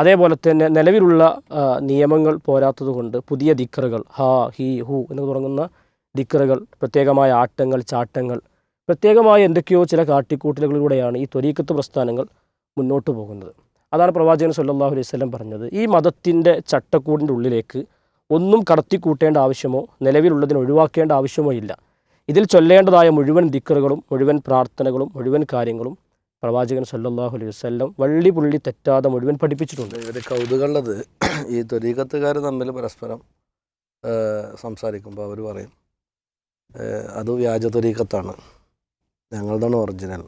അതേപോലെ തന്നെ നിലവിലുള്ള നിയമങ്ങൾ പോരാത്തതുകൊണ്ട് പുതിയ ദിക്കറുകൾ ഹാ ഹി ഹു എന്ന് തുടങ്ങുന്ന ദിക്കറുകൾ പ്രത്യേകമായ ആട്ടങ്ങൾ ചാട്ടങ്ങൾ പ്രത്യേകമായ എന്തൊക്കെയോ ചില കാട്ടിക്കൂട്ടലുകളിലൂടെയാണ് ഈ ത്വരീക്കത്ത് പ്രസ്ഥാനങ്ങൾ മുന്നോട്ട് പോകുന്നത്. അതാണ് പ്രവാചകൻ സല്ലാഹു അലൈഹി സ്വലം പറഞ്ഞത്. ഈ മതത്തിന്റെ ചട്ടക്കൂടിന്റെ ഉള്ളിലേക്ക് ഒന്നും കടത്തിക്കൂട്ടേണ്ട ആവശ്യമോ നിലവിലുള്ളതിന് ഒഴിവാക്കേണ്ട ആവശ്യമോ ഇല്ല. ഇതിൽ ചൊല്ലേണ്ടതായ മുഴുവൻ ദിക്കറുകളും മുഴുവൻ പ്രാർത്ഥനകളും മുഴുവൻ കാര്യങ്ങളും പ്രവാചകൻ സല്ലാഹു അലൈഹി വസല്ലം വള്ളി പുള്ളി തെറ്റാതെ മുഴുവൻ പഠിപ്പിച്ചിട്ടുണ്ട്. ഇവർ കൗതുകമുള്ളത് ഈ ത്വരീക്കത്തുകാർ തമ്മിൽ പരസ്പരം സംസാരിക്കുമ്പോൾ അവർ പറയും അത് വ്യാജ ത്വരീക്കത്താണ് ഞങ്ങളുടെയാണ് ഒറിജിനൽ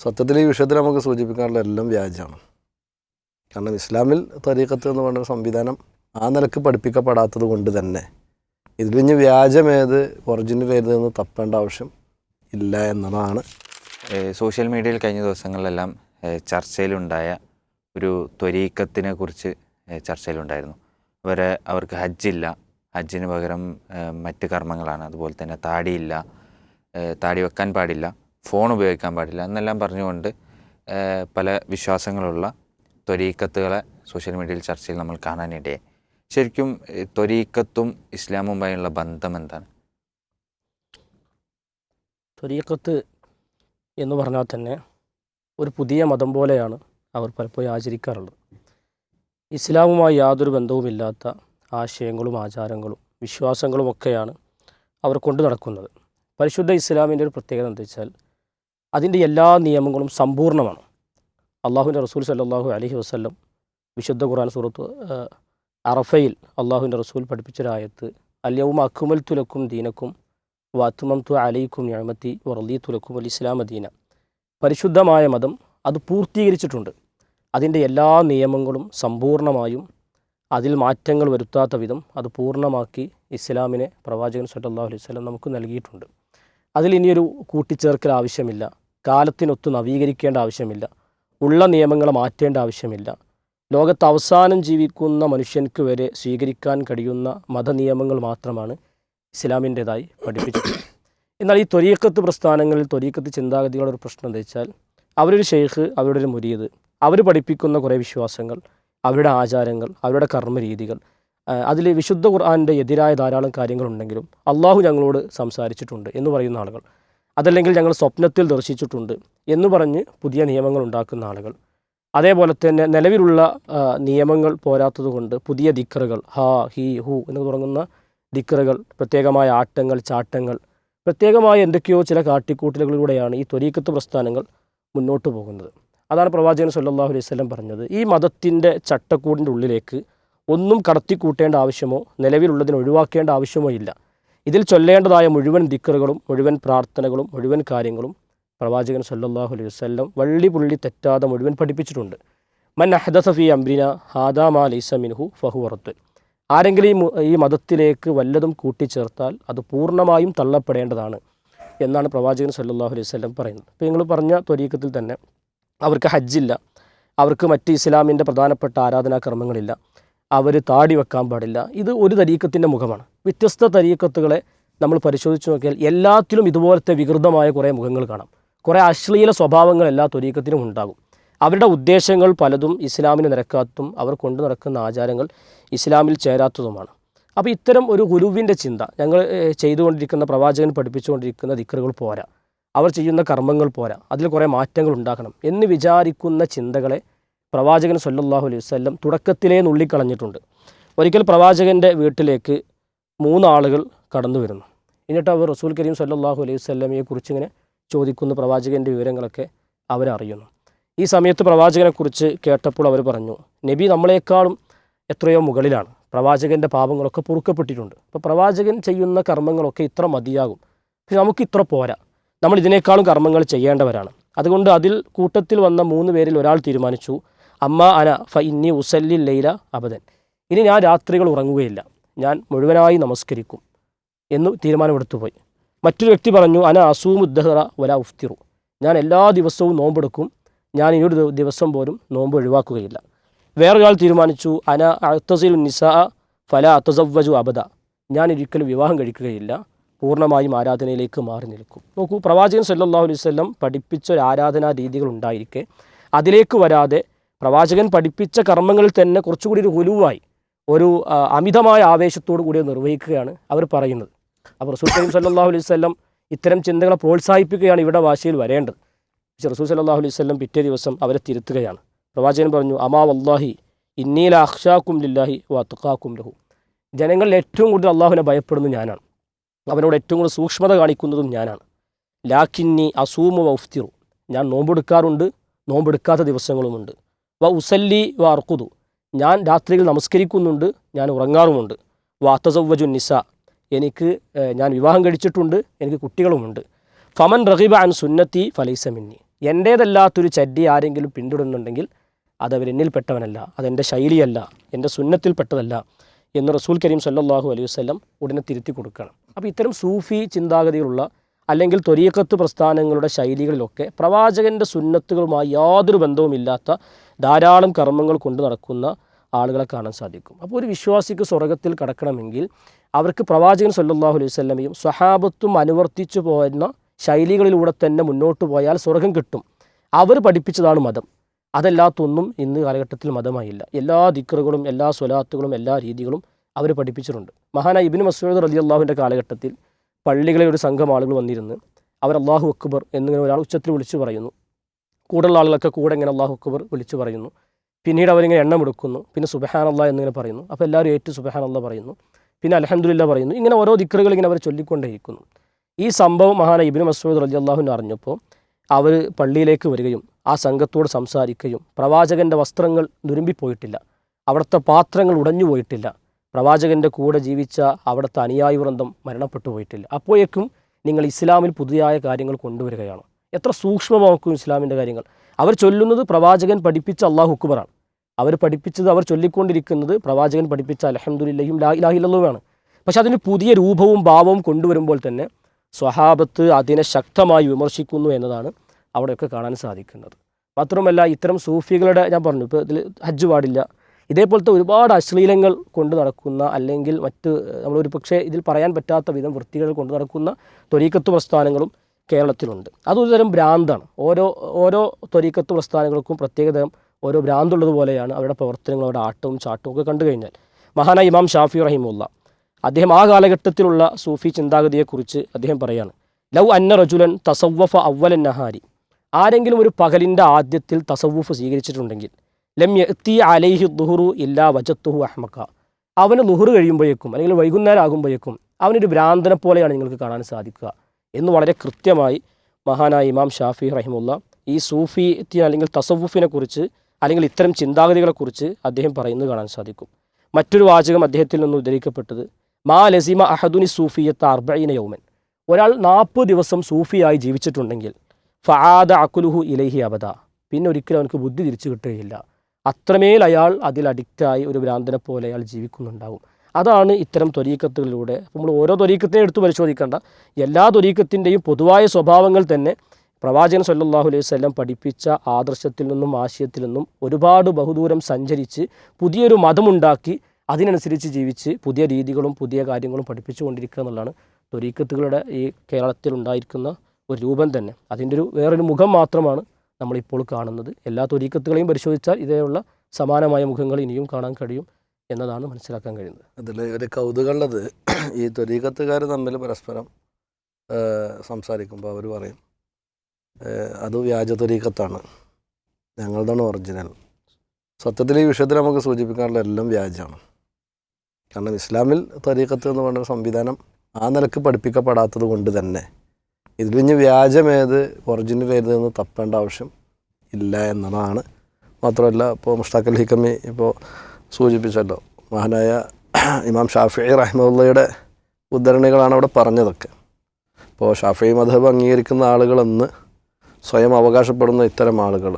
സത്യത്തിൽ ഈ വിഷയത്തിൽ നമുക്ക് സൂചിപ്പിക്കാനുള്ള എല്ലാം വ്യാജമാണ്. കാരണം ഇസ്ലാമിൽ ത്വരീക്കത്ത് എന്ന് പറയുന്ന സംവിധാനം ആ നിലയ്ക്ക് പഠിപ്പിക്കപ്പെടാത്തത് കൊണ്ട് തന്നെ ഇതിൽ ഇനി വ്യാജമേത് ഒറിജിനൽ ഏത് എന്ന് തപ്പേണ്ട ആവശ്യം ഇല്ല എന്നതാണ് സോഷ്യൽ മീഡിയയിൽ കഴിഞ്ഞ ദിവസങ്ങളിലെല്ലാം ചർച്ചയിലുണ്ടായ ഒരു ത്വരീക്കത്തിനെ കുറിച്ച് ചർച്ചയിലുണ്ടായിരുന്നു. അവരെ അവർക്ക് ഹജ്ജില്ല. ഹജ്ജിന് പകരം മറ്റ് കർമ്മങ്ങളാണ്. അതുപോലെ തന്നെ താടിയില്ല താടി വെക്കാൻ പാടില്ല ഫോൺ ഉപയോഗിക്കാൻ പാടില്ല എന്നെല്ലാം പറഞ്ഞുകൊണ്ട് പല വിശ്വാസങ്ങളുള്ള ത്വരീക്കത്തുകളെ സോഷ്യൽ മീഡിയയിൽ ചർച്ചയിൽ നമ്മൾ കാണാനിടയായി. ശരിക്കും ത്വരീക്കത്തും ഇസ്ലാമുമായുള്ള ബന്ധം എന്താണ്? ത്വരീക്കത്ത് എന്ന് പറഞ്ഞാൽ തന്നെ ഒരു പുതിയ മതം പോലെയാണ് അവർ പലപ്പോഴും ആചരിക്കാറുള്ളത്. ഇസ്ലാമുമായി യാതൊരു ബന്ധവുമില്ലാത്ത ആശയങ്ങളും ആചാരങ്ങളും വിശ്വാസങ്ങളും ഒക്കെയാണ് അവർ കൊണ്ടു നടക്കുന്നത്. പരിശുദ്ധ ഇസ്ലാമിന്റെ ഒരു പ്രത്യേകത എന്താ വെച്ചാൽ അതിന്റെ എല്ലാ നിയമങ്ങളും സമ്പൂർണമാണ് അള്ളാഹുവിന്റെ റസൂൽ സല്ലാഹു അലഹി വസല്ലം വിശുദ്ധ ഖുർആൻ സൂറത്ത് അറഫയിൽ അള്ളാഹുവിന്റെ റസൂൽ പഠിപ്പിച്ചൊരായത്ത് അല്യവും അക്കുമൽ തുലക്കും ദീനക്കും വാത്തുമംതു അലൈക്കും ഞാമത്തി വറലി തുലക്കും അലി ഇസ്ലാം അദീന പരിശുദ്ധമായ മതം അത് പൂർത്തീകരിച്ചിട്ടുണ്ട്. അതിന്റെ എല്ലാ നിയമങ്ങളും സമ്പൂർണമായും അതിൽ മാറ്റങ്ങൾ വരുത്താത്ത വിധം അത് പൂർണമാക്കി ഇസ്ലാമിനെ പ്രവാചകൻ സല്ലല്ലാഹു അലൈഹി വസല്ലം നമുക്ക് നൽകിയിട്ടുണ്ട്. അതിൽ ഇനിയൊരു കൂട്ടിച്ചേർക്കൽ ആവശ്യമില്ല. കാലത്തിനൊത്ത് നവീകരിക്കേണ്ട ആവശ്യമില്ല. ഉള്ള നിയമങ്ങൾ മാറ്റേണ്ട ആവശ്യമില്ല. ലോകത്ത് അവസാനം ജീവിക്കുന്ന മനുഷ്യൻക്ക് വരെ സ്വീകരിക്കാൻ കഴിയുന്ന മതനിയമങ്ങൾ മാത്രമാണ് ഇസ്ലാമിന്റെതായി പഠിപ്പിച്ചിട്ടുണ്ട് എന്നാൽ ഈ ത്വരീക്കത്ത് പ്രസ്ഥാനങ്ങളിൽ ത്വരീക്കത്ത് ചിന്താഗതികളുടെ ഒരു പ്രശ്നം എന്താ വെച്ചാൽ അവരൊരു ഷെയ്ഖ് അവരുടെ ഒരു മുരീത് അവർ പഠിപ്പിക്കുന്ന കുറേ വിശ്വാസങ്ങൾ അവരുടെ ആചാരങ്ങൾ അവരുടെ കർമ്മരീതികൾ അതിൽ വിശുദ്ധ ഖുർആാനിന്റെ എതിരായ ധാരാളം കാര്യങ്ങളുണ്ടെങ്കിലും അള്ളാഹു ഞങ്ങളോട് സംസാരിച്ചിട്ടുണ്ട് എന്ന് പറയുന്ന ആളുകൾ. അതല്ലെങ്കിൽ ഞങ്ങൾ സ്വപ്നത്തിൽ ദർശിച്ചിട്ടുണ്ട് എന്ന് പറഞ്ഞ് പുതിയ നിയമങ്ങൾ ഉണ്ടാക്കുന്ന ആളുകൾ. അതേപോലെ തന്നെ നിലവിലുള്ള നിയമങ്ങൾ പോരാത്തതുകൊണ്ട് പുതിയ ദിക്കറുകൾ ഹാ ഹി ഹു എന്ന് തുടങ്ങുന്ന ദിക്കറുകൾ പ്രത്യേകമായ ആട്ടങ്ങൾ ചാട്ടങ്ങൾ പ്രത്യേകമായ എന്തൊക്കെയോ ചില കാട്ടിക്കൂട്ടലുകളിലൂടെയാണ് ഈ ത്വരീക്കത്ത് പ്രസ്ഥാനങ്ങൾ മുന്നോട്ട് പോകുന്നത്. അതാണ് പ്രവാചകൻ സല്ലാഹു അലൈഹി സ്വലം പറഞ്ഞത്. ഈ മതത്തിന്റെ ചട്ടക്കൂടിന്റെ ഉള്ളിലേക്ക് ഒന്നും കടത്തിക്കൂട്ടേണ്ട ആവശ്യമോ നിലവിലുള്ളതിന് ഒഴിവാക്കേണ്ട ആവശ്യമോ ഇല്ല. ഇതിൽ ചൊല്ലേണ്ടതായ മുഴുവൻ ദിക്കറുകളും മുഴുവൻ പ്രാർത്ഥനകളും മുഴുവൻ കാര്യങ്ങളും പ്രവാചകൻ സല്ലാഹു അലൈഹി വസല്ലം വള്ളി പുള്ളി തെറ്റാതെ മുഴുവൻ പഠിപ്പിച്ചിട്ടുണ്ട്. മൻ അഹദസഫി അംബ്രിന ഹാദാ മാ ലൈസ മിൻഹു ഫഹു റദ്ദ്. ആരെങ്കിലും ഈ മതത്തിലേക്ക് വല്ലതും കൂട്ടിച്ചേർത്താൽ അത് പൂർണമായും തള്ളപ്പെടേണ്ടതാണ് എന്നാണ് പ്രവാചകൻ സല്ലാഹു അലൈഹി വസല്ലം പറയുന്നത്. ഇപ്പോൾ നിങ്ങൾ പറഞ്ഞ ത്വരീക്കത്തിൽ തന്നെ അവർക്ക് ഹജ്ജില്ല അവർക്ക് മറ്റ് ഇസ്ലാമിന്റെ പ്രധാനപ്പെട്ട ആരാധനാ കർമ്മങ്ങളില്ല അവർ താടി വെക്കാൻ പാടില്ല ഇത് ഒരു തരീക്കത്തിന്റെ മുഖമാണ്. വ്യത്യസ്ത തരീക്കത്തുകളെ നമ്മൾ പരിശോധിച്ച് നോക്കിയാൽ എല്ലാത്തിലും ഇതുപോലത്തെ വികൃതമായ കുറേ മുഖങ്ങൾ കാണാം. കുറേ അശ്ലീല സ്വഭാവങ്ങൾ എല്ലാ ത്വരീക്കത്തിനും ഉണ്ടാകും. അവരുടെ ഉദ്ദേശങ്ങൾ പലതും ഇസ്ലാമിന് നിരക്കാത്തതും അവർ കൊണ്ടു നടക്കുന്ന ആചാരങ്ങൾ ഇസ്ലാമിൽ ചേരാത്തതുമാണ്. അപ്പോൾ ഇത്തരം ഒരു ഗുരുവിന്റെ ചിന്ത ഞങ്ങൾ ചെയ്തുകൊണ്ടിരിക്കുന്ന പ്രവാചകൻ പഠിപ്പിച്ചുകൊണ്ടിരിക്കുന്ന ദിക്കറുകൾ പോരാ. അവർ ചെയ്യുന്ന കർമ്മങ്ങൾ പോരാ. അതിൽ കുറേ മാറ്റങ്ങൾ ഉണ്ടാക്കണം എന്ന് വിചാരിക്കുന്ന ചിന്തകളെ പ്രവാചകൻ സല്ലാഹു അലൈഹി വല്ലം തുടക്കത്തിലേ നുള്ളിക്കളഞ്ഞിട്ടുണ്ട്. ഒരിക്കൽ പ്രവാചകന്റെ വീട്ടിലേക്ക് മൂന്നാളുകൾ കടന്നു വരുന്നു. എന്നിട്ട് അവർ റസൂൽ കരീം സല്ലാഹു അലൈഹി വല്ലമയെക്കുറിച്ച് ഇങ്ങനെ ചോദിക്കുന്നു പ്രവാചകന്റെ വിവരങ്ങളൊക്കെ അവരറിയുന്നു. ഈ സമയത്ത് പ്രവാചകനെക്കുറിച്ച് കേട്ടപ്പോൾ അവർ പറഞ്ഞു നബി നമ്മളെക്കാളും എത്രയോ മുകളിലാണ്. പ്രവാചകന്റെ പാപങ്ങളൊക്കെ പൊറുക്കപ്പെട്ടിട്ടുണ്ട്. അപ്പോൾ പ്രവാചകൻ ചെയ്യുന്ന കർമ്മങ്ങളൊക്കെ ഇത്ര മതിയാകും. പക്ഷെ നമുക്ക് ഇത്ര പോരാ. നമ്മൾ ഇതിനേക്കാളും കർമ്മങ്ങൾ ചെയ്യേണ്ടവരാണ്. അതുകൊണ്ട് അതിൽ കൂട്ടത്തിൽ വന്ന മൂന്ന് പേരിൽ ഒരാൾ തീരുമാനിച്ചു അമ്മ അന ഫ ഇന്നി ഉസല്ലി ലൈല അബദൻ. ഇനി ഞാൻ രാത്രികൾ ഉറങ്ങുകയില്ല. ഞാൻ മുഴുവനായി നമസ്കരിക്കും. എന്ന് തീരുമാനമെടുത്തു പോയി. മറ്റൊരു വ്യക്തി പറഞ്ഞു അന അസൂമുദ്ദഹറ വല ഉഫ്തിറു. ഞാൻ എല്ലാ ദിവസവും നോമ്പെടുക്കും. ഞാൻ ഇനിയൊരു ദിവസം പോലും നോമ്പ് ഒഴിവാക്കുകയില്ല. വേറൊരാൾ തീരുമാനിച്ചു അന അത്തസിലു നിസാ ഫല അത്തസവ്വജു അബദ. ഞാൻ ഒരിക്കലും വിവാഹം കഴിക്കുകയില്ല. പൂർണമായും ആരാധനയിലേക്ക് മാറി നിൽക്കും. നോക്കൂ പ്രവാചകൻ സല്ലാഹു അലൈഹി വസല്ലം പഠിപ്പിച്ച ഒരു ആരാധനാ രീതികൾ ഉണ്ടായിരിക്കെ. അതിലേക്ക് വരാതെ പ്രവാചകൻ പഠിപ്പിച്ച കർമ്മങ്ങളിൽ തന്നെ കുറച്ചുകൂടി ഒരു ഗുലുവായി ഒരു അമിതമായ ആവേശത്തോടു കൂടി നിർവഹിക്കുകയാണ് അവർ പറയുന്നത്. അപ്പോൾ റസൂൽ കരീം സല്ലല്ലാഹു അലൈഹി ഇത്തരം ചിന്തകളെ പ്രോത്സാഹിപ്പിക്കുകയാണ് ഇവിടെ വാശിയിൽ വരേണ്ടത്. പക്ഷേ റസൂൽ സല്ലല്ലാഹു അലൈഹി വസല്ലം പിറ്റേ ദിവസം അവരെ തിരുത്തുകയാണ്. പ്രവാചകൻ പറഞ്ഞു അമാ വല്ലാഹി ഇന്നീല അഹ്ഷാക്കും ലില്ലാഹി വത്തുക്കാക്കും ലഹു. ജനങ്ങളിൽ ഏറ്റവും കൂടുതൽ അള്ളാഹുവിനെ ഭയപ്പെടുന്നത് ഞാനാണ്. അവനോട് ഏറ്റവും കൂടുതൽ സൂക്ഷ്മത കാണിക്കുന്നതും ഞാനാണ്. ലാക്കിന്നി അസൂമു വഫ്തിറു ഞാൻ നോമ്പെടുക്കാറുണ്ട് നോമ്പെടുക്കാത്ത ദിവസങ്ങളുമുണ്ട്. വ ഉസല്ലി വ അർക്കുതു ഞാൻ രാത്രിയിൽ നമസ്കരിക്കുന്നുണ്ട് ഞാൻ ഉറങ്ങാറുമുണ്ട്. വ നിസ. എനിക്ക് ഞാൻ വിവാഹം കഴിച്ചിട്ടുണ്ട് എനിക്ക് കുട്ടികളുമുണ്ട്. ഫമൻ റഹീബ് അൻ സുന്നത്തി ഫലൈസ മിന്നി. എന്റേതല്ലാത്തൊരു ചര്യ ആരെങ്കിലും പിന്തുടരുന്നുണ്ടെങ്കിൽ അത് അവരെന്നിൽപ്പെട്ടവനല്ല അതെന്റെ ശൈലിയല്ല എന്റെ സുന്നത്തിൽപ്പെട്ടതല്ല എന്ന് റസൂൽ കരീം സല്ലാഹു അലൈഹി വസ്ലം ഉടനെ തിരുത്തി കൊടുക്കണം അപ്പോൾ ഇത്തരം സൂഫി ചിന്താഗതികളുള്ള അല്ലെങ്കിൽ ത്വരീക്കത്ത് പ്രസ്ഥാനങ്ങളുടെ ശൈലികളിലൊക്കെ പ്രവാചകന്റെ സുന്നത്തുകളുമായി യാതൊരു ബന്ധവുമില്ലാത്ത ധാരാളം കർമ്മങ്ങൾ കൊണ്ട് നടക്കുന്ന ആളുകളെ കാണാൻ സാധിക്കും. അപ്പോൾ ഒരു വിശ്വാസിക്ക് സ്വർഗത്തിൽ കടക്കണമെങ്കിൽ അവർക്ക് പ്രവാചകൻ സല്ലാഹു അലൈഹി വല്ലമയും സ്വഹാബത്തും അനുവർത്തിച്ചു പോരുന്ന ശൈലികളിലൂടെ തന്നെ മുന്നോട്ട് പോയാൽ സ്വർഗം കിട്ടും. അവർ പഠിപ്പിച്ചതാണ് മതം. അതല്ലാത്തൊന്നും ഇന്ന് കാലഘട്ടത്തിൽ മതമായില്ല. എല്ലാ ദിക്കറുകളും എല്ലാ സ്വലാത്തുകളും എല്ലാ രീതികളും അവർ പഠിപ്പിച്ചിട്ടുണ്ട്. മഹാനായ ഇബിന് മസൂദ് റലി അള്ളാഹുവിന്റെ കാലഘട്ടത്തിൽ പള്ളികളിൽ ഒരു സംഘം ആളുകൾ വന്നിരുന്ന് അവർ അള്ളാഹു അക്ബർ എന്നിങ്ങനെ ഒരാൾ ഉച്ചത്തിൽ വിളിച്ചു പറയുന്നു. കൂടെയുള്ള ആളുകളൊക്കെ കൂടെ ഇങ്ങനെ അള്ളാഹു അക്ബർ വിളിച്ചു പറയുന്നു. പിന്നീട് അവരിങ്ങനെ എണ്ണം എടുക്കുന്നു. പിന്നെ സുബഹാൻ അള്ളാഹ് എന്നിങ്ങനെ പറയുന്നു. അപ്പോൾ എല്ലാവരും ഏറ്റു സുബഹാൻ പറയുന്നു. പിന്നെ അലഹമുല്ല പറയുന്നു. ഇങ്ങനെ ഓരോ ദിക്കറുകൾ ഇങ്ങനെ അവർ ചൊല്ലിക്കൊണ്ടേയിരിക്കുന്നു. ഈ സംഭവം മഹാന ഇബിന് മസൂദ് റലി അള്ളാഹുവിന് അറിഞ്ഞപ്പോൾ അവർ പള്ളിയിലേക്ക് വരികയും ആ സംഘത്തോട് സംസാരിക്കുകയും പ്രവാചകന്റെ വസ്ത്രങ്ങൾ നുരുമ്പിപ്പോയിട്ടില്ല അവിടുത്തെ പാത്രങ്ങൾ ഉടഞ്ഞു പോയിട്ടില്ല പ്രവാചകന്റെ കൂടെ ജീവിച്ച അവിടുത്തെ അനുയായി വൃന്ദം മരണപ്പെട്ടു പോയിട്ടില്ല. അപ്പോഴേക്കും നിങ്ങൾ ഇസ്ലാമിൽ പുതിയ കാര്യങ്ങൾ കൊണ്ടുവരികയാണ്. എത്ര സൂക്ഷ്മമാക്കും ഇസ്ലാമിന്റെ കാര്യങ്ങൾ. അവർ ചൊല്ലുന്നത് പ്രവാചകൻ പഠിപ്പിച്ച അള്ളാഹു ഹുക്കുബറാണ് അവർ പഠിപ്പിച്ചത് അവർ ചൊല്ലിക്കൊണ്ടിരിക്കുന്നത് പ്രവാചകൻ പഠിപ്പിച്ച അലഹമുല്ലയും ലാ ഇലാഹില്ലതുമാണ് പക്ഷെ അതിന് പുതിയ രൂപവും ഭാവവും കൊണ്ടുവരുമ്പോൾ തന്നെ സ്വഹാബത്ത് അതിനെ ശക്തമായി വിമർശിക്കുന്നു എന്നതാണ് അവിടെയൊക്കെ കാണാൻ സാധിക്കുന്നത്. മാത്രമല്ല ഇത്തരം സൂഫികളുടെ ഞാൻ പറഞ്ഞു ഇപ്പോൾ ഇതിൽ ഹജ്ജ് പാടില്ല. ഇതേപോലത്തെ ഒരുപാട് അശ്ലീലങ്ങൾ കൊണ്ട് നടക്കുന്ന അല്ലെങ്കിൽ മറ്റ് നമ്മളൊരു പക്ഷേ ഇതിൽ പറയാൻ പറ്റാത്ത വിധം വൃത്തികൾ കൊണ്ട് നടക്കുന്ന ത്വരീക്കത്ത് പ്രസ്ഥാനങ്ങളും കേരളത്തിലുണ്ട്. അതൊരു തരം ഭ്രാന്താണ്. ഓരോ ഓരോ ത്വരീക്കത്ത് പ്രസ്ഥാനങ്ങൾക്കും പ്രത്യേകതരം ഓരോ ഭ്രാന്തുള്ളതുപോലെയാണ് അവരുടെ പ്രവർത്തനങ്ങൾ അവരുടെ ആട്ടവും ചാട്ടവും ഒക്കെ കണ്ടു കഴിഞ്ഞാൽ. മഹാന ഇമാം ഷാഫി റഹിമുള്ള അദ്ദേഹം ആ കാലഘട്ടത്തിലുള്ള സൂഫി ചിന്താഗതിയെക്കുറിച്ച് അദ്ദേഹം പറയാണ്. ലൗ അന്ന റജുലൻ തസവ്വഫ അവലൻ നഹാരി. ആരെങ്കിലും ഒരു പകലിന്റെ ആദ്യത്തിൽ തസവ്വഫ് സ്വീകരിച്ചിട്ടുണ്ടെങ്കിൽ ലം എത്തി അലൈഹി ദുഹുറു ഇല്ലാ വജത്തുഹു അഹ്മക്ക. അവന് ലുഹുറ് കഴിയുമ്പോഴേക്കും അല്ലെങ്കിൽ വൈകുന്നേരം ആകുമ്പോഴേക്കും അവനൊരു ഭ്രാന്തനെ പോലെയാണ് നിങ്ങൾക്ക് കാണാൻ സാധിക്കുക എന്ന് വളരെ കൃത്യമായി മഹാനായ ഇമാം ഷാഫി റഹിമുള്ള ഈ സൂഫി അല്ലെങ്കിൽ തസവുഫിനെ കുറിച്ച് അല്ലെങ്കിൽ ഇത്തരം ചിന്താഗതികളെക്കുറിച്ച് അദ്ദേഹം പറയുന്നത് കാണാൻ സാധിക്കും. മറ്റൊരു വാചകം അദ്ദേഹത്തിൽ നിന്ന് ഉദ്ധരിക്കപ്പെട്ടത് മാ ലസിമ അഹദുനി സൂഫിയത്ത് അർബൈന യൗമൻ. ഒരാൾ നാൽപ്പത് ദിവസം സൂഫിയായി ജീവിച്ചിട്ടുണ്ടെങ്കിൽ ഫാദ അക്കുലുഹു ഇലൈഹി അബദ. പിന്നെ ഒരിക്കലും അവനക്ക് ബുദ്ധി തിരിച്ചു കിട്ടുകയില്ല. അത്രമേൽ അയാൾ അതിൽ അഡിക്റ്റായി ഒരു ഭ്രാന്തനെ പോലെ അയാൾ ജീവിക്കുന്നുണ്ടാവും. അതാണ് ഇത്തരം ത്വരീക്കത്തുകളിലൂടെ. നമ്മൾ ഓരോ ത്വരീക്കത്തിനെ എടുത്ത് പരിശോധിക്കേണ്ട. എല്ലാ ത്വരീക്കത്തിന്റെയും പൊതുവായ സ്വഭാവങ്ങൾ തന്നെ പ്രവാചകൻ സല്ലാഹു അലൈഹി വസല്ലം പഠിപ്പിച്ച ആദർശത്തിൽ നിന്നും ആശയത്തിൽ നിന്നും ഒരുപാട് ബഹുദൂരം സഞ്ചരിച്ച് പുതിയൊരു മതമുണ്ടാക്കി അതിനനുസരിച്ച് ജീവിച്ച് പുതിയ രീതികളും പുതിയ കാര്യങ്ങളും പഠിപ്പിച്ചുകൊണ്ടിരിക്കുക എന്നുള്ളതാണ് തൊരീക്കത്തുകളുടെ ഈ കേരളത്തിൽ ഉണ്ടായിരിക്കുന്ന ഒരു രൂപം തന്നെ. അതിന്റെ ഒരു വേറൊരു മുഖം മാത്രമാണ് നമ്മളിപ്പോൾ കാണുന്നത്. എല്ലാ തൊരീക്കത്തുകളെയും പരിശോധിച്ചാൽ ഇതേയുള്ള സമാനമായ മുഖങ്ങൾ ഇനിയും കാണാൻ കഴിയും എന്നതാണ് മനസ്സിലാക്കാൻ കഴിയുന്നത്. അതിൽ ഒരു കൗതുകമുള്ളത് ഈ തൊരീക്കത്തുകാർ തമ്മിൽ പരസ്പരം സംസാരിക്കുമ്പോൾ അവർ പറയും അത് വ്യാജ തൊരീക്കത്താണ് ഞങ്ങളുടെയാണ് ഒറിജിനൽ. സത്യത്തിൽ ഈ വിഷയത്തിൽ നമുക്ക് സൂചിപ്പിക്കാനുള്ള എല്ലാം വ്യാജമാണ്. കാരണം ഇസ്ലാമിൽ തരീഖത്ത് എന്ന് പറയുന്ന സംവിധാനം ആ നിലയ്ക്ക് പഠിപ്പിക്കപ്പെടാത്തത് കൊണ്ട് തന്നെ. ഇതിൽ ഇനി വ്യാജമേത് ഒറിജിനൽ ഏത് എന്ന് തപ്പേണ്ട ആവശ്യം ഇല്ല എന്നതാണ്. മാത്രമല്ല ഇപ്പോൾ മുഷ്താഖ് അൽ ഹിക്കമി ഇപ്പോൾ സൂചിപ്പിച്ചല്ലോ മഹാനായ ഇമാം ഷാഫി റഹ്മുള്ളയുടെ ഉദ്ധരണികളാണ് അവിടെ പറഞ്ഞതൊക്കെ. ഇപ്പോൾ ഷാഫി മധബ് അംഗീകരിക്കുന്ന ആളുകളെന്ന് സ്വയം അവകാശപ്പെടുന്ന ഇത്തരം ആളുകൾ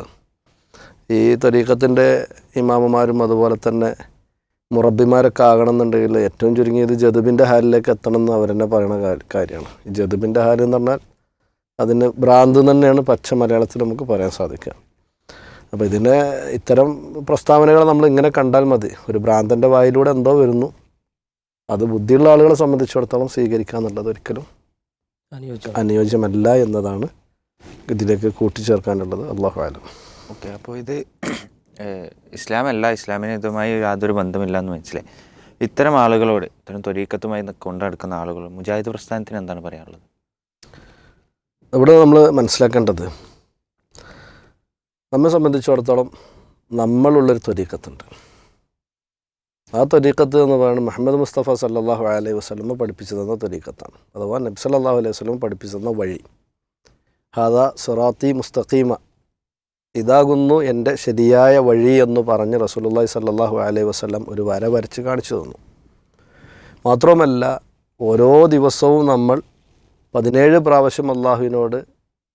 ഈ തരീക്കത്തിന്റെ ഇമാമുമാരും അതുപോലെ തന്നെ മുറബിമാരൊക്കെ ആകണമെന്നുണ്ടെങ്കിൽ ഏറ്റവും ചുരുങ്ങിയത് ജതുബിന്റെ ഹാലിലേക്ക് എത്തണം എന്ന് അവർ തന്നെ പറയുന്ന കാര്യമാണ്. ഈ ജതുബിന്റെ ഹാൽ എന്ന് പറഞ്ഞാൽ അതിന് ഭ്രാന്ത് തന്നെയാണ് പച്ച മലയാളത്തിൽ നമുക്ക് പറയാൻ സാധിക്കുക. അപ്പോൾ ഇതിനെ ഇത്തരം പ്രസ്താവനകൾ നമ്മൾ ഇങ്ങനെ കണ്ടാൽ മതി. ഒരു ഭ്രാന്തന്റെ വായിലൂടെ എന്തോ വരുന്നു. അത് ബുദ്ധിയുള്ള ആളുകളെ സംബന്ധിച്ചിടത്തോളം സ്വീകരിക്കുക എന്നുള്ളത് ഒരിക്കലും അനുയോജ്യം അനുയോജ്യമല്ല എന്നതാണ് ഇതിലേക്ക് കൂട്ടിച്ചേർക്കാനുള്ളത്. അള്ളാഹു ആലം ഓക്കെ അപ്പോൾ ഇത് ഇസ്ലാമല്ല ഇസ്ലാമിന് ഇതുമായി യാതൊരു ബന്ധമില്ല എന്ന് മനസ്സിലായി. ഇത്തരം ആളുകളോട് ഇത്തരം ത്വരീക്കത്തുമായി കൊണ്ടു നടക്കുന്ന ആളുകൾ മുജാഹിദ് പ്രസ്ഥാനത്തിന് എന്താണ് പറയാനുള്ളത്? ഇവിടെ നമ്മൾ മനസ്സിലാക്കേണ്ടത് നമ്മെ സംബന്ധിച്ചിടത്തോളം നമ്മളുള്ളൊരു ത്വരീക്കത്തുണ്ട്. ആ ത്വരീക്കത്ത് എന്ന് പറയുന്നത് മുഹമ്മദ് മുസ്തഫ സല്ലാഹു അലൈഹി വസ്ലമ പഠിപ്പിച്ചു തന്ന ത്വരീക്കത്താണ്. അഥവാ നബി സല്ലാഹു അലൈഹി വസ്ലം പഠിപ്പിച്ചു തന്ന വഴി. ഹാദ സൊറാത്തി മുസ്തഖീമ ഇതാകുന്നു എന്റെ ശരിയായ വഴി എന്ന് പറഞ്ഞ് റസൂലുള്ളാഹി സല്ലാഹു അലൈഹി വസ്ലം ഒരു വര വരച്ച് കാണിച്ചു തന്നു. മാത്രവുമല്ല ഓരോ ദിവസവും നമ്മൾ പതിനേഴ് പ്രാവശ്യം അള്ളാഹുവിനോട്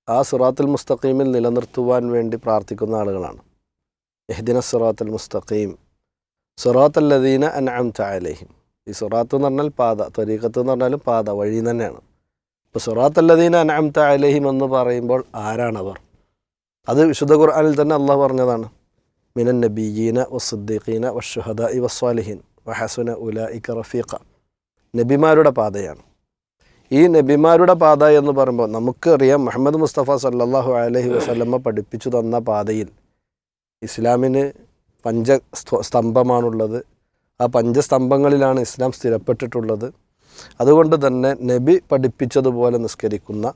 ആ സിറാത്തുൽ മുസ്തഖീമിൽ നിലനിർത്തുവാൻ വേണ്ടി പ്രാർത്ഥിക്കുന്ന ആളുകളാണ്. എഹ്ദിന സിറാത്തുൽ മുസ്തഖീം സിറാത്ത് ലദീന അൻഅം അലൈഹിം. ഈ സിറാത്ത് എന്ന് പറഞ്ഞാൽ പാത ത്വരീഖത്ത് എന്ന് പറഞ്ഞാലും പാത വഴി തന്നെയാണ്. ഇപ്പോൾ സിറാത്ത് ലദീന അൻഅം അലൈഹിം എന്ന് പറയുമ്പോൾ ആരാണവർ? അത് വിശുദ്ധ ഖുർആാനിൽ തന്നെ അള്ളാഹു പറഞ്ഞതാണ്. മിനൻ നബീന വസുദ്ദീഖീന വഷുഹദ ഇ വസ്വാലിഹീൻ വഹസുന ഉലഇക റഫീഖ. നബിമാരുടെ പാതയാണ്. ഈ നബിമാരുടെ പാത എന്ന് പറയുമ്പോൾ നമുക്കറിയാം മുഹമ്മദ് മുസ്തഫ സല്ലാഹു അലഹി വസ്ലമ്മ പഠിപ്പിച്ചു തന്ന പാതയിൽ ഇസ്ലാമിന് പഞ്ച സ്ത- സ്തംഭമാണുള്ളത്. ആ പഞ്ചസ്തംഭങ്ങളിലാണ് ഇസ്ലാം സ്ഥിരപ്പെട്ടിട്ടുള്ളത്. അതുകൊണ്ട് തന്നെ നബി പഠിപ്പിച്ചതുപോലെ നിസ്കരിക്കുന്ന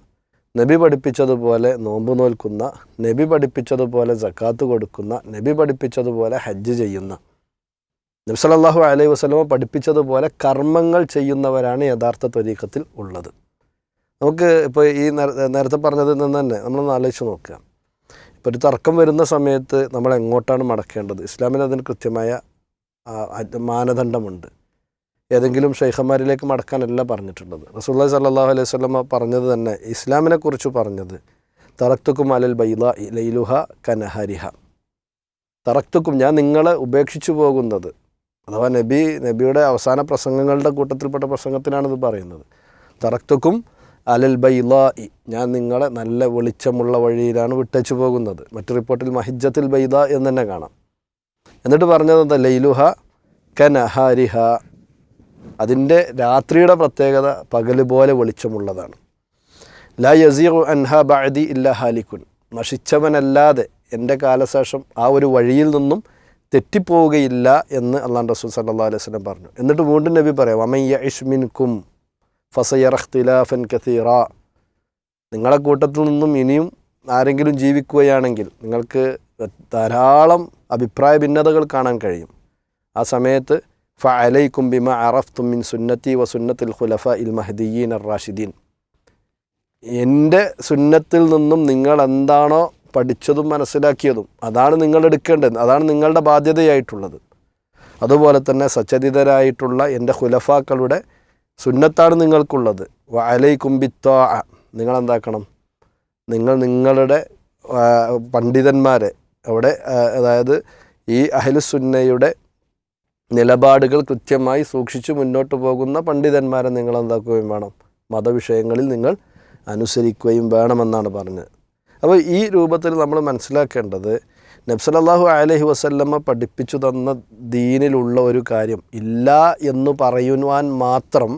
നബി പഠിപ്പിച്ചതുപോലെ നോമ്പ് നോൽക്കുന്ന നബി പഠിപ്പിച്ചതുപോലെ ജക്കാത്ത് കൊടുക്കുന്ന നബി പഠിപ്പിച്ചതുപോലെ ഹജ്ജ് ചെയ്യുന്ന നബി സല്ലല്ലാഹു അലൈഹി വസ്ലമ പഠിപ്പിച്ചതുപോലെ കർമ്മങ്ങൾ ചെയ്യുന്നവരാണ് യഥാർത്ഥ ത്വരീക്കത്തിൽ ഉള്ളത്. നമുക്ക് ഇപ്പോൾ ഈ നേരത്തെ പറഞ്ഞതിൽ നിന്ന് തന്നെ നമ്മളൊന്ന് ആലോചിച്ച് നോക്കുക. ഇപ്പോൾ ഒരു തർക്കം വരുന്ന സമയത്ത് നമ്മൾ എങ്ങോട്ടാണ് മടക്കേണ്ടത്? ഇസ്ലാമിന് അതിന് കൃത്യമായ മാനദണ്ഡമുണ്ട്. ഏതെങ്കിലും ഷെയ്ഖന്മാരിലേക്ക് മടക്കാനല്ല പറഞ്ഞിട്ടുള്ളത്. റസൂല്ലാ സല്ലാഹു അലൈഹി സ്വലമ പറഞ്ഞത് തന്നെ ഇസ്ലാമിനെ കുറിച്ച് പറഞ്ഞത് തറക്തുക്കും അലൽ ബൈല ലൈലുഹ കനഹരിഹ. തറക്തുക്കും ഞാൻ നിങ്ങളെ ഉപേക്ഷിച്ചു പോകുന്നത്. അഥവാ നബി നബിയുടെ അവസാന പ്രസംഗങ്ങളുടെ കൂട്ടത്തിൽപ്പെട്ട പ്രസംഗത്തിനാണിത് പറയുന്നത്. തറക്തുക്കും അലൽ ബൈല ഞാൻ നിങ്ങളെ നല്ല വെളിച്ചമുള്ള വഴിയിലാണ് വിട്ടച്ചു പോകുന്നത്. മറ്റു റിപ്പോർട്ടിൽ മഹിജത്തിൽ ബൈദ എന്ന് തന്നെ കാണാം. എന്നിട്ട് പറഞ്ഞത് എന്താ? ലൈലുഹ കനഹാരിഹ. അതിന്റെ രാത്രിയുടെ പ്രത്യേകത പകൽ പോലെ വെളിച്ചമുള്ളതാണ്. ലാ യസീറു അൻഹ ബഅദി ഇല്ല ഹാലിക്കുൻ നശിച്ചവനല്ലാതെ എന്റെ കാലശേഷം ആ ഒരു വഴിയിൽ നിന്നും തെറ്റിപ്പോവുകയില്ല എന്ന് അള്ളാൻ റസൂൽ സല്ലല്ലാഹു അലൈഹി വസല്ലം പറഞ്ഞു. എന്നിട്ട് വീണ്ടും നബി പറയാം അമയ്യ ഇഷ്മിൻ കും ഫസയറഖ്തിലാഫൻ കസീറ. നിങ്ങളെ കൂട്ടത്തിൽ നിന്നും ഇനിയും ആരെങ്കിലും ജീവിക്കുകയാണെങ്കിൽ നിങ്ങൾക്ക് ധാരാളം അഭിപ്രായ ഭിന്നതകൾ കാണാൻ കഴിയും. ആ സമയത്ത് ഫ അലൈക്കും ബിമ അറഫ്തും മിൻ സുന്നത്തി വ സുന്നത്തിൽ ഖുലഫ ഇൽ മഹദിയീൻ അർ റാഷിദീൻ എന്റെ സുന്നത്തിൽ നിന്നും നിങ്ങൾ എന്താണോ പഠിച്ചതും മനസ്സിലാക്കിയതും അതാണ് നിങ്ങൾ എടുക്കേണ്ടത് അതാണ് നിങ്ങളുടെ ബാധ്യതയായിട്ടുള്ളത്. അതുപോലെ തന്നെ സച്ചരിതരായിട്ടുള്ള എന്റെ ഖുലഫാക്കളുടെ സുന്നത്താണ് നിങ്ങൾക്കുള്ളത്. വ നിങ്ങൾ എന്താക്കണം? നിങ്ങൾ നിങ്ങളുടെ പണ്ഡിതന്മാരെ അവിടെ അതായത് ഈ അഹ്ലുസുന്നയുടെ നിലപാടുകൾ കൃത്യമായി സൂക്ഷിച്ച് മുന്നോട്ട് പോകുന്ന പണ്ഡിതന്മാരെ നിങ്ങൾ എന്താക്കുകയും വേണം? മതവിഷയങ്ങളിൽ നിങ്ങൾ അനുസരിക്കുകയും വേണമെന്നാണ് പറഞ്ഞത്. അപ്പോൾ ഈ രൂപത്തിൽ നമ്മൾ മനസ്സിലാക്കേണ്ടത് നബ്സലല്ലാഹു അലഹി വസല്ലമ്മ പഠിപ്പിച്ചു തന്ന ദീനിലുള്ള ഒരു കാര്യം ഇല്ല എന്ന് പറയുവാൻ മാത്രം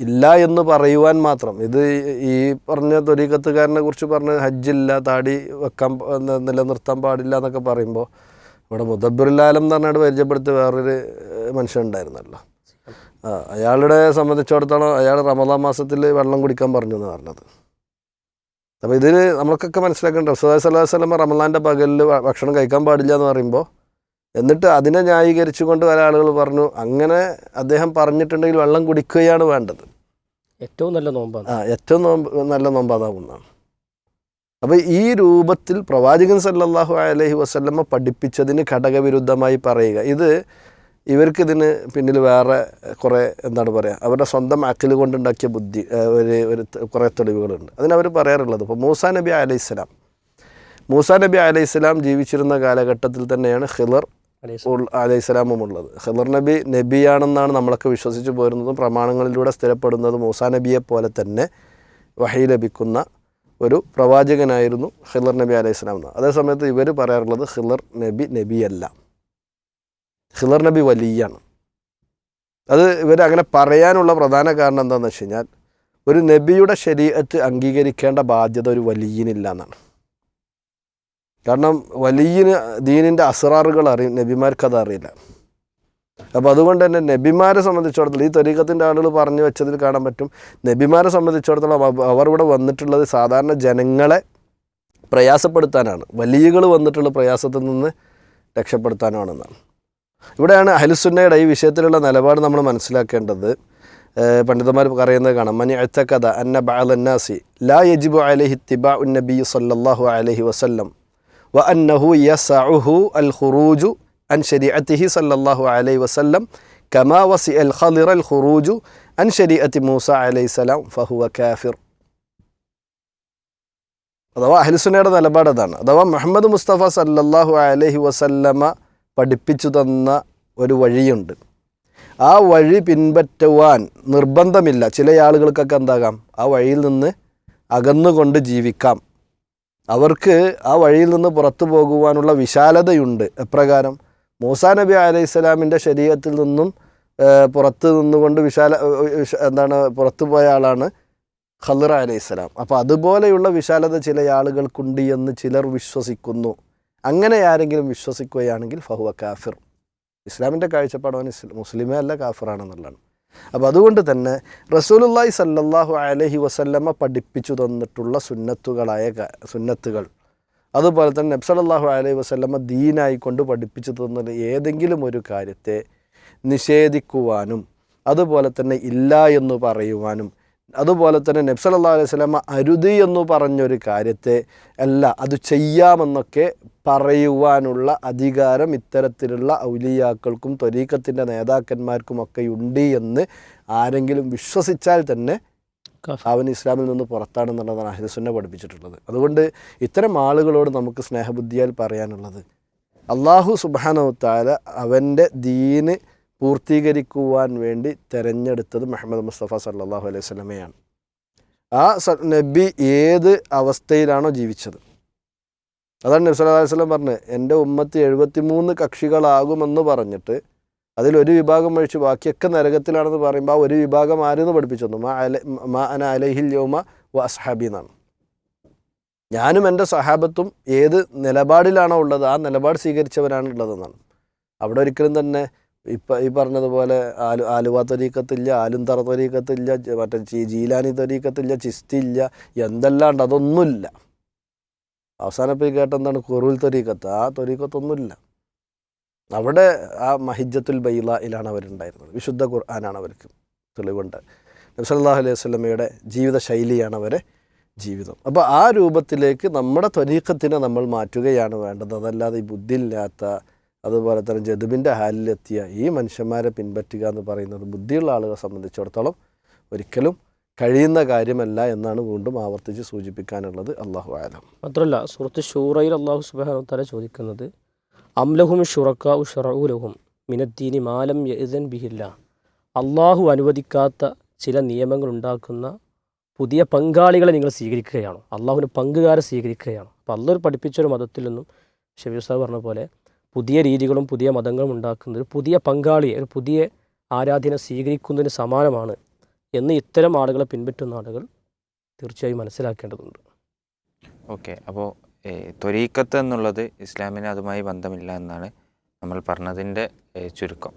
ഇല്ല എന്ന് പറയുവാൻ മാത്രം. ഇത് ഈ പറഞ്ഞ തൊലീക്കത്തുകാരനെ കുറിച്ച് പറഞ്ഞ് ഹജ്ജില്ല താടി വെക്കാൻ നിലനിർത്താൻ പാടില്ല എന്നൊക്കെ പറയുമ്പോൾ ഇവിടെ മുദബിറുലാലം എന്ന് പറഞ്ഞാൽ പരിചയപ്പെടുത്തിയ വേറൊരു മനുഷ്യനുണ്ടായിരുന്നല്ലോ ആ അയാളുടെ സംബന്ധിച്ചിടത്തോളം അയാൾ റമദാൻ മാസത്തിൽ വെള്ളം കുടിക്കാൻ പറഞ്ഞു എന്ന് പറഞ്ഞത്. അപ്പോൾ ഇതിൽ നമുക്കൊക്കെ മനസ്സിലാക്കേണ്ട സല്ലല്ലാഹു അലൈഹി വസല്ലം റമദാന്റെ പകലിൽ ഭക്ഷണം കഴിക്കാൻ പാടില്ല എന്ന് പറയുമ്പോൾ എന്നിട്ട് അതിനെ ന്യായീകരിച്ചുകൊണ്ട് പല ആളുകൾ പറഞ്ഞു അങ്ങനെ അദ്ദേഹം പറഞ്ഞിട്ടുണ്ടെങ്കിൽ വെള്ളം കുടിക്കുകയാണ് വേണ്ടത്. ഏറ്റവും നല്ല നോമ്പാണ്. ആ ഏറ്റവും നോമ്പ് നല്ല നോമ്പ് അതാവുന്നതാണ്. അപ്പോൾ ഈ രൂപത്തിൽ പ്രവാചകൻ സല്ലല്ലാഹു അലഹി വസ്ല്ലമ്മ പഠിപ്പിച്ചതിന് ഘടകവിരുദ്ധമായി പറയുക. ഇത് ഇവർക്കിതിന് പിന്നിൽ വേറെ കുറേ എന്താണ് പറയുക അവരുടെ സ്വന്തം അക്കിൽ കൊണ്ടുണ്ടാക്കിയ ബുദ്ധി ഒരു ഒരു കുറേ തെളിവുകളുണ്ട്. അതിനവർ പറയാറുള്ളത് ഇപ്പോൾ മൂസ നബി അലൈഹി സ്വലാം മൂസാ നബി അലൈഹി സ്വലാം ജീവിച്ചിരുന്ന കാലഘട്ടത്തിൽ തന്നെയാണ് ഹിലർ അലൈഹി സ്വലാമും ഉള്ളത്. ഹിലർ നബി നബിയാണെന്നാണ് നമ്മളൊക്കെ വിശ്വസിച്ച് പോരുന്നതും പ്രമാണങ്ങളിലൂടെ സ്ഥിരപ്പെടുന്നതും മൂസ നബിയെ പോലെ തന്നെ വഹി ലഭിക്കുന്ന ഒരു പ്രവാചകനായിരുന്നു ഹിലർ നബി അലൈഹി സ്വലാം എന്ന്. അതേസമയത്ത് ഇവർ പറയാറുള്ളത് ഹിലർ നബി നബിയല്ല. ഹിലർ നബി വലിയാണ്. അത് ഇവർ അങ്ങനെ പറയാനുള്ള പ്രധാന കാരണം എന്താണെന്ന് വെച്ച് കഴിഞ്ഞാൽ ഒരു നബിയുടെ ശരീരത്ത് അംഗീകരിക്കേണ്ട ബാധ്യത ഒരു വലിയനില്ല എന്നാണ്. കാരണം വലിയ ദീനിന്റെ അസറാറുകൾ അറിയും നബിമാർക്കത് അറിയില്ല. അപ്പോൾ അതുകൊണ്ട് തന്നെ നബിമാരെ സംബന്ധിച്ചിടത്തോളം ഈ ത്വരീക്കത്തിന്റെ ആളുകൾ പറഞ്ഞു വെച്ചതിൽ കാണാൻ പറ്റും. നബിമാരെ സംബന്ധിച്ചിടത്തോളം അവർ ഇവിടെ വന്നിട്ടുള്ളത് സാധാരണ ജനങ്ങളെ പ്രയാസപ്പെടുത്താനാണ്. വലിയകൾ വന്നിട്ടുള്ള പ്രയാസത്തിൽ നിന്ന് രക്ഷപ്പെടുത്താനാണെന്നാണ്. ഇവിടെയാണ് അഹലുസുന്നയുടെ ഈ വിഷയത്തിലുള്ള നിലപാട് നമ്മൾ മനസ്സിലാക്കേണ്ടത്. പണ്ഡിതന്മാർ പറയുന്നത് കാണാം മനി അത്തക്കഥ അന്ന ബാലന്നാസി ലാ യജിബു അലഹി തിബ ഉന്നബി സല്ലാഹു അലഹി വസല്ലം വ അന്നഹു യസഉഹു അൽ ഖുറൂജു അൻ ശരീഅത്തിഹി സല്ലല്ലാഹു അലൈഹി വസല്ലം കമാ വസി അൽ ഖളിറ അൽ ഖുറൂജു അൻ ശരീഅത്തി മൂസ അലൈഹി സ്വലാം ഫഹുവ കാഫിർ അഥവാ അഹ്ലുസുനയുടെ നിലപാട് അതാണ്. അഥവാ മുഹമ്മദ് മുസ്തഫ സല്ലല്ലാഹു അലൈഹി വസല്ലമ പഠിപ്പിച്ചു തന്ന ഒരു വഴിയുണ്ട്. ആ വഴി പിൻപറ്റുവാൻ നിർബന്ധമില്ല. ചില ആളുകൾക്കൊക്കെ എന്താകാം? ആ വഴിയിൽ നിന്ന് അകന്നുകൊണ്ട് ജീവിക്കാം. അവർക്ക് ആ വഴിയിൽ നിന്ന് പുറത്തു പോകുവാനുള്ള വിശാലതയുണ്ട്. എപ്രകാരം? മൂസാ നബി അലൈഹി സ്വലാമിന്റെ ശരീരത്തിൽ നിന്നും പുറത്ത് നിന്നുകൊണ്ട് വിശാല എന്താണ് പുറത്തു പോയ ആളാണ് ഖദർ അലൈഹി സ്വലാം അപ്പോൾ അതുപോലെയുള്ള വിശാലത ചില ആളുകൾക്കുണ്ട് എന്ന് ചിലർ വിശ്വസിക്കുന്നു. അങ്ങനെ ആരെങ്കിലും വിശ്വസിക്കുകയാണെങ്കിൽ ഫഹുവ കാഫിർ. ഇസ്ലാമിന്റെ കാഴ്ചപ്പാടവൻ മുസ്ലിമേ അല്ല കാഫിറാണെന്നുള്ളതാണ്. അപ്പോൾ അതുകൊണ്ട് തന്നെ റസൂലുള്ളാഹി സല്ലാഹു അലഹി വസല്ലമ്മ പഠിപ്പിച്ചു തന്നിട്ടുള്ള സുന്നത്തുകളായ സുന്നത്തുകൾ അതുപോലെ തന്നെ നബ്സലല്ലാഹു അലൈഹി വസല്ലമ ദീനായി കൊണ്ട് പഠിപ്പിച്ചു തന്ന ഏതെങ്കിലും ഒരു കാര്യത്തെ നിഷേധിക്കുവാനും അതുപോലെ തന്നെ ഇല്ല എന്ന് പറയുവാനും അതുപോലെ തന്നെ നബ്സലല്ലാ അലൈഹി സ്വലമ അരുത് എന്ന് പറഞ്ഞൊരു കാര്യത്തെ അല്ല അത് ചെയ്യാമെന്നൊക്കെ പറയുവാനുള്ള അധികാരം ഇത്തരത്തിലുള്ള ഔലിയാക്കൾക്കും ത്വരീക്കത്തിന്റെ നേതാക്കന്മാർക്കുമൊക്കെ ഉണ്ട് എന്ന് ആരെങ്കിലും വിശ്വസിച്ചാൽ തന്നെ. അവൻ ഇസ്ലാമിൽ നിന്ന് പുറത്താണെന്നുള്ളതാണ് അഹിദസുന്നെ പഠിപ്പിച്ചിട്ടുള്ളത്. അതുകൊണ്ട് ഇത്തരം ആളുകളോട് നമുക്ക് സ്നേഹബുദ്ധിയാൽ പറയാനുള്ളത് അള്ളാഹു സുബാനവത്താല അവന്റെ ദീന് പൂർത്തീകരിക്കുവാൻ വേണ്ടി തിരഞ്ഞെടുത്തത് മുഹമ്മദ് മുസ്തഫ സല്ലാഹു അലൈഹി സ്വലമയാണ് ആ നബി ഏത് അവസ്ഥയിലാണോ ജീവിച്ചത്? അതാണ് നബി സല്ലല്ലാഹു അലൈഹി വസല്ലം പറഞ്ഞത് എന്റെ ഉമ്മത്ത് എഴുപത്തിമൂന്ന് കക്ഷികളാകുമെന്ന് പറഞ്ഞിട്ട് അതിലൊരു വിഭാഗം ഒഴിച്ച് ബാക്കിയൊക്കെ നരകത്തിലാണെന്ന് പറയുമ്പോൾ ആ ഒരു വിഭാഗം ആരെന്ന് പഠിപ്പിച്ചൊന്നു? മാ അല മാ അന അലഹിൽ യോമ വ അസ്ഹാബി എന്നാണ്. ഞാനും എന്റെ സഹാബത്തും ഏത് നിലപാടിലാണോ ഉള്ളത് ആ നിലപാട് സ്വീകരിച്ചവരാണ് ഉള്ളതെന്നാണ് അവിടെ ഒരിക്കലും തന്നെ ഇപ്പം ഈ പറഞ്ഞതുപോലെ ആലു ആലുവ തൊരീക്കത്തില്ല ആലുന്തറ തൊരീക്കത്തില്ല മറ്റേ ജീലാനി തൊരീക്കത്തില്ല ചിസ്തില്ല എന്തെല്ലാണ്ട് അതൊന്നുമില്ല. അവസാനം ഇപ്പോൾ ഈ കേട്ടെന്താണ്? കുറുൽ തൊരീക്കത്ത് ആ തൊരീക്കത്തൊന്നുമില്ല അവിടെ ആ മഹിജത്തുൽ ബൈലയിലാണ് അവരുണ്ടായിരുന്നത്. വിശുദ്ധ ഖുർആനാണ് അവർക്ക് തെളിവുണ്ട്. നബ്സല്ലാഹു അലൈഹി സ്വലമയുടെ ജീവിത ശൈലിയാണ് അവരെ ജീവിതം. അപ്പോൾ ആ രൂപത്തിലേക്ക് നമ്മുടെ ത്വരീക്കത്തിനെ നമ്മൾ മാറ്റുകയാണ് വേണ്ടത്. അതല്ലാതെ ഈ ബുദ്ധിയില്ലാത്ത അതുപോലെ തന്നെ ജതുബിന്റെ ഹാലിലെത്തിയ ഈ മനുഷ്യന്മാരെ പിൻപറ്റുക എന്ന് പറയുന്നത് ബുദ്ധിയുള്ള ആളുകളെ സംബന്ധിച്ചിടത്തോളം ഒരിക്കലും കഴിയുന്ന കാര്യമല്ല എന്നാണ് വീണ്ടും ആവർത്തിച്ച് സൂചിപ്പിക്കാനുള്ളത്. അള്ളാഹു ആലം മാത്രമല്ല സുഹൃത്ത് ഷൂറയിൽ അള്ളാഹു സുബാന തല ചോദിക്കുന്നത് അംലഹും ഷുറക്കാവു ഷറൂലഹും മിനദ്ദീനി മാലം യഇദൻ ബിഹില്ല അള്ളാഹു അനുവദിക്കാത്ത ചില നിയമങ്ങൾ ഉണ്ടാക്കുന്ന പുതിയ പങ്കാളികളെ നിങ്ങൾ സ്വീകരിക്കുകയാണോ. അള്ളാഹുവിന് പങ്കുകാരെ സ്വീകരിക്കുകയാണോ. അപ്പോൾ അള്ളാഹു പഠിപ്പിച്ചൊരു മതത്തിൽ നിന്നും ഷബീർ സാഹ് പറഞ്ഞ പോലെ പുതിയ രീതികളും പുതിയ മതങ്ങളും ഉണ്ടാക്കുന്ന ഒരു പുതിയ പങ്കാളിയെ ഒരു പുതിയ ആരാധന സ്വീകരിക്കുന്നതിന് സമാനമാണ് എന്ന് ഇത്തരം ആളുകളെ പിൻപറ്റുന്ന ആളുകൾ തീർച്ചയായും മനസ്സിലാക്കേണ്ടതുണ്ട്. ഓക്കെ. അപ്പോൾ ത്വരീക്കത്ത് എന്നുള്ളത് ഇസ്ലാമിന് അതുമായി ബന്ധമില്ല എന്നാണ് നമ്മൾ പറഞ്ഞതിന്റെ ചുരുക്കം.